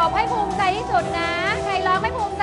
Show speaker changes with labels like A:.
A: ตอบให้ภูมิใจที่สุดนะ ใครร้องไม่ภูมิใจ